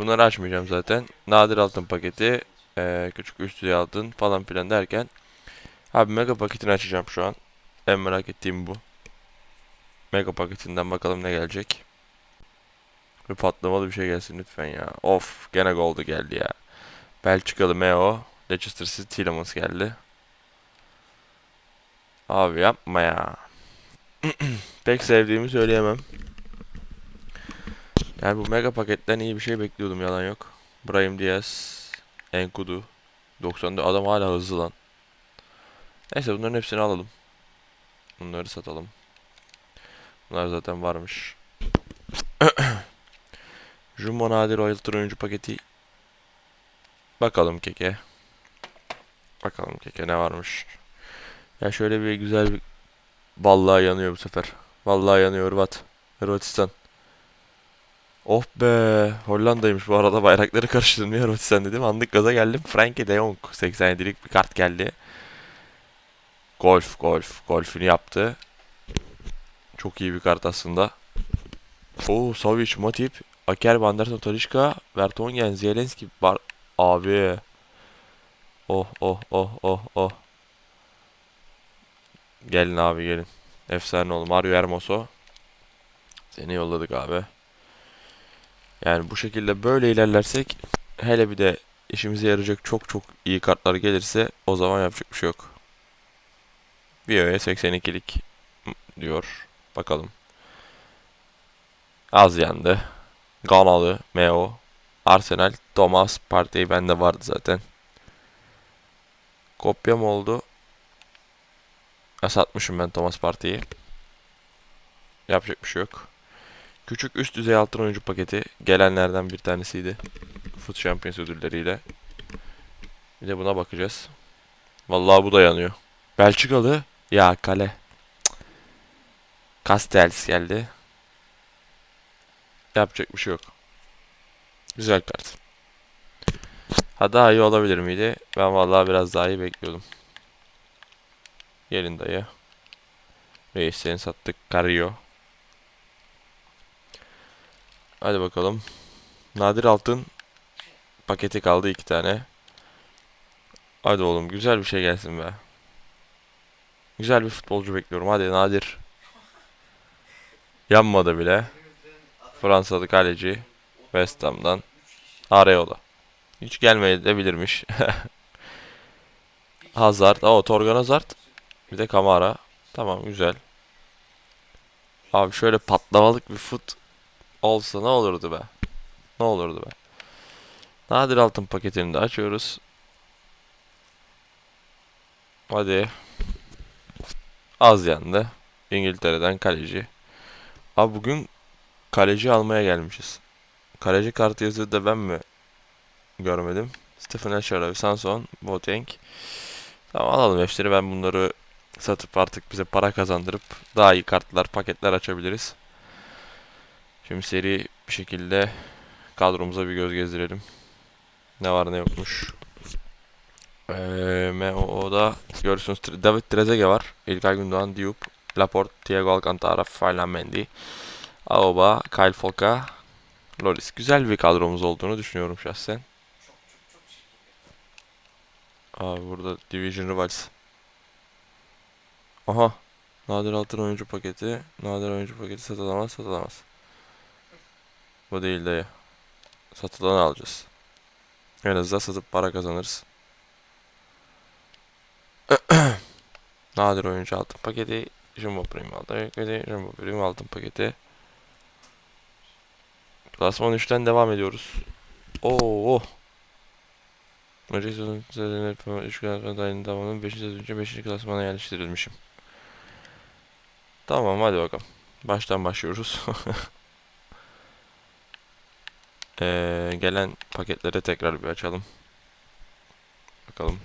Bunları açmayacağım zaten. Nadir altın paketi, eee, küçük üst düzey altın falan filan derken. Abi mega paketini açacağım şu an. En merak ettiğim bu. Mega paketinden bakalım ne gelecek. Bir patlamalı bir şey gelsin lütfen ya. Of gene goldu geldi ya. Belçikalı Meo. Leicester City Tielemans geldi. Abi yapma ya. Pek sevdiğimi söyleyemem. Yani bu mega paketten iyi bir şey bekliyordum yalan yok. Brahim Diaz, Enkudu. 90'da adam hala hızlı lan. Neyse bunların hepsini alalım. Bunları satalım. Bunlar zaten varmış. Jumbo Nadir Oil oyuncu paketi. Bakalım keke. Bakalım keke ne varmış. Ya şöyle bir güzel bir... Vallahi yanıyor bu sefer. Vallahi yanıyor Hırvat. Hırvatistan. Oh be. Hollanda'ymış bu arada bayrakları karıştırdım ya Hırvatistan dedim. Anlık gaza geldim. Frankie de Jong 87'lik bir kart geldi. Golf, golf. Golfünü yaptı. Çok iyi bir kart aslında. Oo, Savic, Matip, Aker, Anderson, Talisca, Vertonghen, Zielinski, Bar... Abi. Oh, oh, oh, oh, oh. Gelin abi gelin. Efsane oğlum. Mario Hermoso. Seni yolladık abi. Yani bu şekilde böyle ilerlersek hele bir de işimize yarayacak çok çok iyi kartlar gelirse o zaman yapacak bir şey yok. Bio'ya 82'lik diyor. Bakalım. Az yandı. Ganalı, Meo, Arsenal, Thomas, Partey bende vardı zaten. Kopya mı oldu? Ha, satmışım ben Thomas Partey'i. Yapacak bir şey yok. Küçük üst düzey altın oyuncu paketi gelenlerden bir tanesiydi. Foot Champions ödülleriyle. Bir de buna bakacağız. Vallahi bu da yanıyor. Belçikalı. Ya kale. Castells geldi. Yapacak bir şey yok. Güzel kart. Ha daha iyi olabilir miydi? Ben vallahi biraz daha iyi bekliyordum. Gelin dayı. Reis seni sattık. Carrillo. Hadi bakalım. Nadir altın paketi kaldı iki tane. Hadi oğlum güzel bir şey gelsin be. Güzel bir futbolcu bekliyorum. Hadi Nadir. Yanmadı bile. Fransalı kaleci. West Ham'dan. Areola. Hiç gelmeyebilirmiş. Hazard. Oo Torgan Hazard. Bir de Kamara. Tamam güzel. Abi şöyle patlamalık bir fut olsa ne olurdu be? Ne olurdu be? Nadir altın paketini de açıyoruz. Hadi. Az yandı. İngiltere'den kaleci. Abi bugün kaleci almaya gelmişiz. Kaleci kartı yazıyor da ben mi görmedim? Stephen Asher, Sanson, Boateng. Tamam alalım hepsini ben bunları satıp artık bize para kazandırıp daha iyi kartlar, paketler açabiliriz. Şimdi seri bir şekilde kadromuza bir göz gezdirelim. Ne var ne yokmuş. Ee, MO'da görüyorsunuz Tre- David Trezeguet var. İlkay Gündoğan, Diop, Laporte, Thiago Alcantara, Ferland Mendy, Aoba, Kyle Foka, Loris. Güzel bir kadromuz olduğunu düşünüyorum şahsen. Abi burada Division Rivals. Aha. Nadir altın oyuncu paketi. Nadir oyuncu paketi satılamaz satılamaz. Bu değil dayı. Satılanı alacağız. En azından satıp para kazanırız. Nadir oyuncu altın paketi. Jumbo Prime altın paketi. Jumbo Prime altın paketi. Klasman 3'ten devam ediyoruz. Oo. Önceki sezon sezonun 3 klasman dahilinde tamamının 5. sezon için 5. klasmana yerleştirilmişim. Tamam hadi bakalım. Baştan başlıyoruz. Ee, gelen paketleri tekrar bir açalım. Bakalım.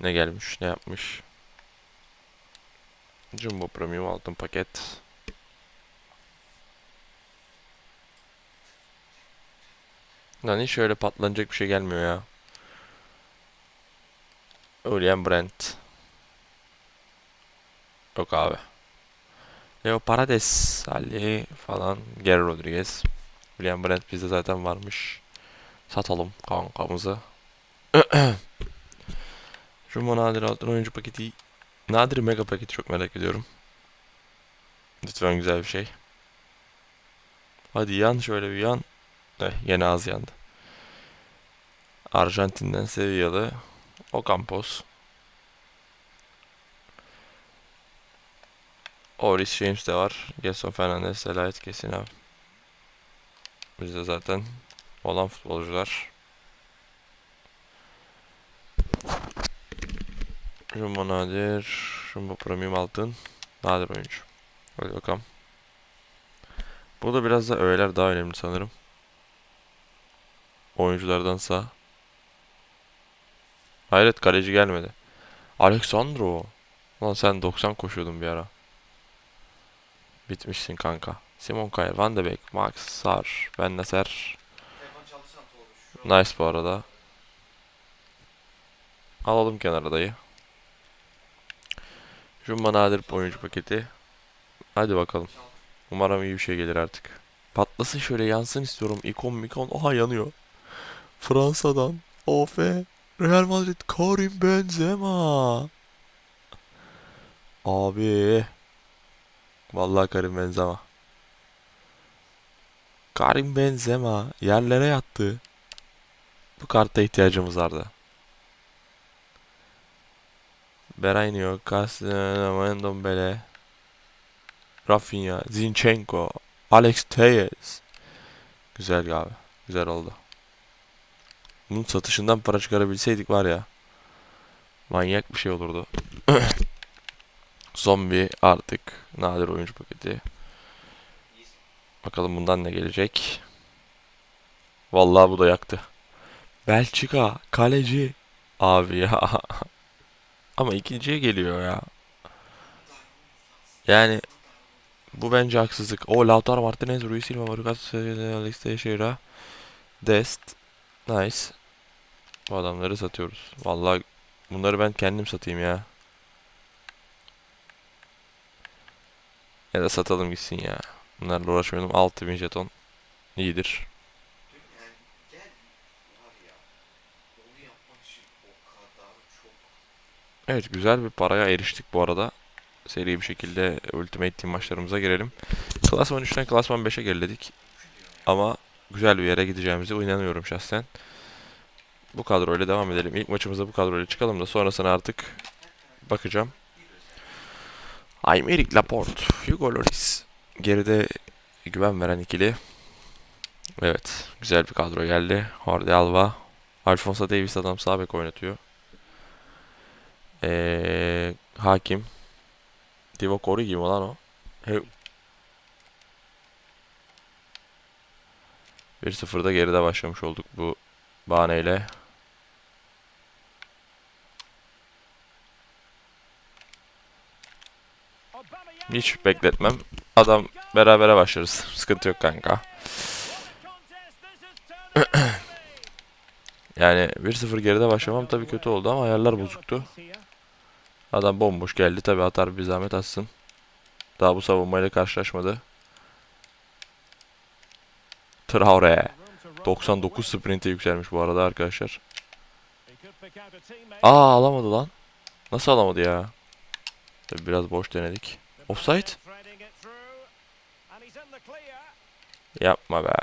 Ne gelmiş, ne yapmış. Jumbo Premium altın paket. Lan hiç öyle patlanacak bir şey gelmiyor ya. Julian Brent. Yok abi. Leo Paredes, Ali falan, Gary Rodriguez. William Brandt bizde zaten varmış. Satalım kankamızı. Jumbo nadir altın oyuncu paketi. Nadir mega paketi çok merak ediyorum. Lütfen güzel bir şey. Hadi yan şöyle bir yan. Eh, yine az yandı. Arjantin'den Sevillalı. Ocampos. Oris James de var. Gerson Fernandez, Selayet kesin abi. Bizde zaten olan futbolcular. Jumbo nadir. Jumbo premium altın. Nadir oyuncu. Hadi bakalım. Burada biraz da öğeler daha önemli sanırım. Oyunculardansa. Hayret kaleci gelmedi. Alexandro. Lan sen 90 koşuyordun bir ara. Bitmişsin kanka. Simon Kaya, Van de Beek, Max, Sar, Ben Nasser. Nice bu arada. Alalım kenara dayı. Jumbo nadir oyuncu paketi. Hadi bakalım. Umarım iyi bir şey gelir artık. Patlasın şöyle yansın istiyorum. İkon mikon. Oha yanıyor. Fransa'dan. Of Real Madrid Karim Benzema. Abi. Vallahi Karim Benzema. Karim Benzema yerlere yattı. Bu karta ihtiyacımız vardı. Beraynio, Castellano, Ndombele, Rafinha, Zinchenko, Alex Telles. Güzel abi. Güzel oldu. Bunun satışından para çıkarabilseydik var ya. Manyak bir şey olurdu. Zombi artık nadir oyuncu paketi. Bakalım bundan ne gelecek. Vallahi bu da yaktı. Belçika kaleci. Abi ya. Ama ikinciye geliyor ya. Yani bu bence haksızlık. O Lautaro Martinez, Rui Silva, Marukas, Alex Teixeira, Dest. Nice. Bu adamları satıyoruz. Vallahi bunları ben kendim satayım ya. Ya da satalım gitsin ya. Bunlarla uğraşmayalım. 6000 jeton. İyidir. Evet güzel bir paraya eriştik bu arada. Seri bir şekilde Ultimate Team maçlarımıza girelim. Klasman 3'ten Klasman 5'e geriledik. Ama güzel bir yere gideceğimize inanıyorum şahsen. Bu kadroyla devam edelim. İlk maçımıza bu kadroyla çıkalım da sonrasına artık bakacağım. Aymeric Laporte, Hugo Lloris. Geride güven veren ikili. Evet, güzel bir kadro geldi. Jordi Alba, Alfonso Davis adam sağ bek oynatıyor. Ee, hakim. Divock Origi mi lan o? He 1-0'da geride başlamış olduk bu bahaneyle. Hiç bekletmem. Adam berabere başlarız. Sıkıntı yok kanka. Yani 1-0 geride başlamam tabii kötü oldu ama ayarlar bozuktu. Adam bomboş geldi tabii atar bir zahmet atsın. Daha bu savunmayla karşılaşmadı. Traore. 99 sprinte yükselmiş bu arada arkadaşlar. Aa alamadı lan. Nasıl alamadı ya? Tabii biraz boş denedik. Offside? Yapma be.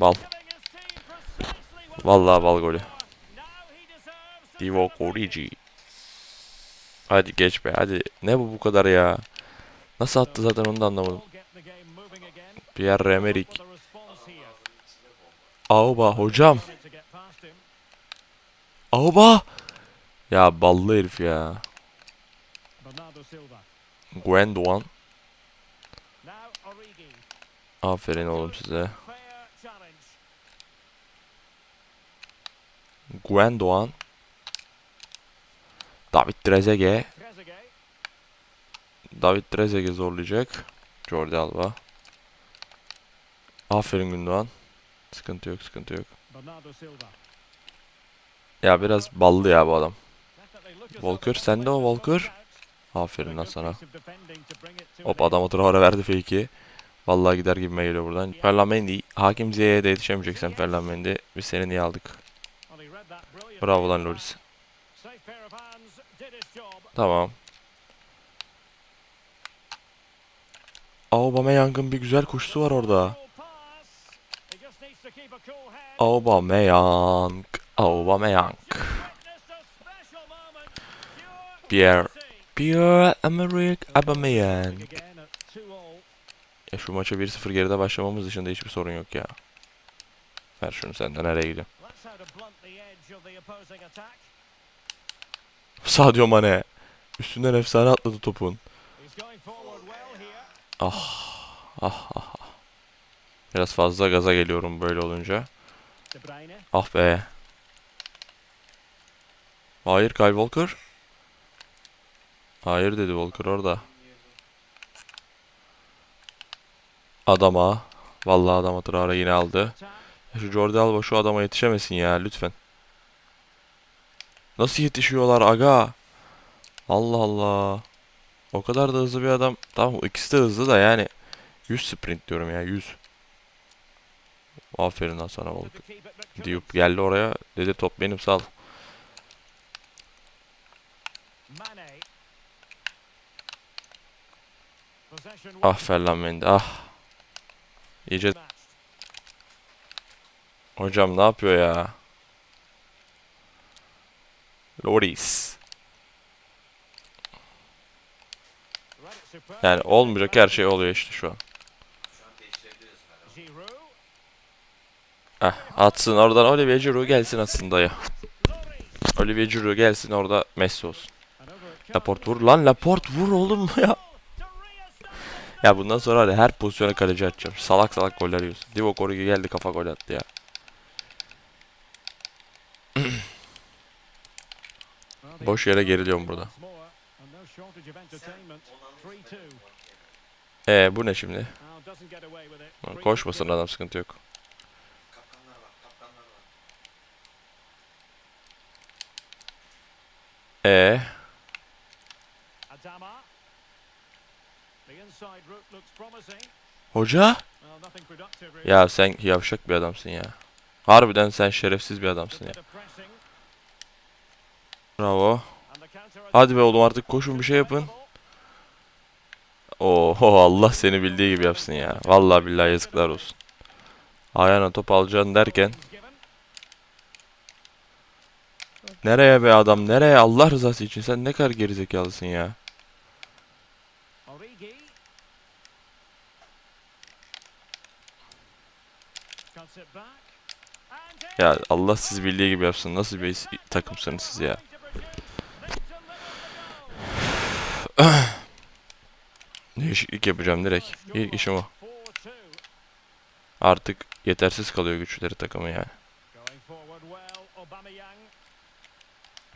Bal. Vallahi bal golü. Divock Origi. Hadi geç be hadi. Ne bu bu kadar ya? Nasıl attı zaten onu da anlamadım. Pierre Emerick. Auba hocam. Auba. Ya ballı herif ya. Guendoğan. Aferin oğlum size. Guendoğan. David Trezeguet. David Trezeguet zorlayacak. Jordi Alba. Aferin Gündoğan. Sıkıntı yok, sıkıntı yok. Ya biraz ballı ya bu adam. Walker, sen de o Walker. Aferin lan sana. Hop adam Traore verdi fake'i. Vallahi gider gibime geliyor buradan. Ferlamendi. Hakim Ziyech'e de yetişemeyeceksen Ferlamendi. Biz seni niye aldık? Bravo lan Loris. Tamam. Aubameyang'ın bir güzel koşusu var orada. Aubameyang. Aubameyang. Pierre. Pierre-Emerick Aubameyang. Ya şu maça 1-0 geride başlamamız dışında hiçbir sorun yok ya. Ver şunu senden nereye gidiyorum? Sadio Mane. Üstünden efsane atladı topun. Ah. Ah ah ah. Biraz fazla gaza geliyorum böyle olunca. Ah be. Hayır Kyle Walker. Hayır dedi Walker orada. Adama. Vallahi adama Traore yine aldı. Ya Şu Jordi Alba şu adama yetişemesin ya lütfen. Nasıl yetişiyorlar aga? Allah Allah. O kadar da hızlı bir adam. Tamam ikisi de hızlı da yani. 100 sprint diyorum ya 100. Aferin lan sana Volk. Diop geldi oraya. Dedi top benim sal. Ah Ferland ah. İyice hocam ne yapıyor ya? Loris. Yani olmayacak her şey oluyor işte şu an. Eh atsın oradan Olivier Giroud gelsin aslında ya. Olivier Giroud gelsin orada Messi olsun. Laporte vur lan Laporte vur oğlum ya. Ya bundan sonra hadi her pozisyona kaleci atacağım. Salak salak goller yiyorsun. Divock Origi geldi kafa gol attı ya. Boş yere geriliyorum burada. Ee bu ne şimdi? Koşmasın adam sıkıntı yok. Ee hoca? Ya sen yavşak bir adamsın ya. Harbiden sen şerefsiz bir adamsın ya. Bravo. Hadi be oğlum artık koşun bir şey yapın. Oho Allah seni bildiği gibi yapsın ya. Vallahi billahi yazıklar olsun. Ayağına top alacaksın derken nereye be adam nereye Allah rızası için sen ne kadar gerizekalısın ya. Ya Allah siz bildiği gibi yapsın. Nasıl bir takımsınız siz ya. Değişiklik yapacağım direkt. İlk işim o. Artık yetersiz kalıyor güçleri takımı yani.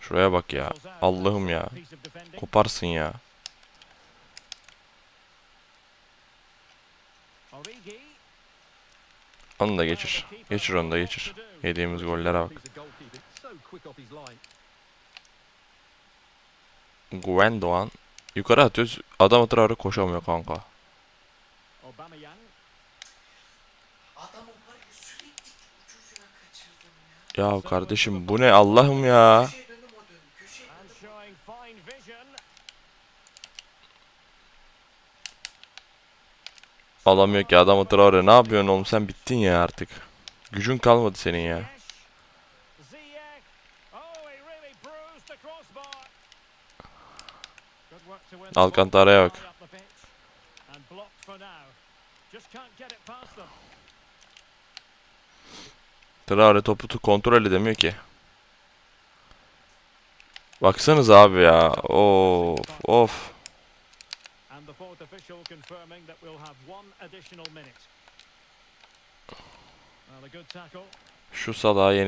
Şuraya bak ya. Allah'ım ya. Koparsın ya. Onu da geçir. Geçir onu da geçir. Yediğimiz gollere bak. Guendoğan. Yukarı atıyoruz. Adam atır ara koşamıyor kanka. Ya kardeşim bu ne Allah'ım ya. Alamıyor ki adam atır ara. Ne yapıyorsun oğlum sen bittin ya artık. Gücün kalmadı senin ya. Alcantara'ya bak. Traore topu kontrol edemiyor ki. Baksanız abi ya. Of of. Official confirming that we'll have one additional minute. Well, a good tackle. Şu salağı yeni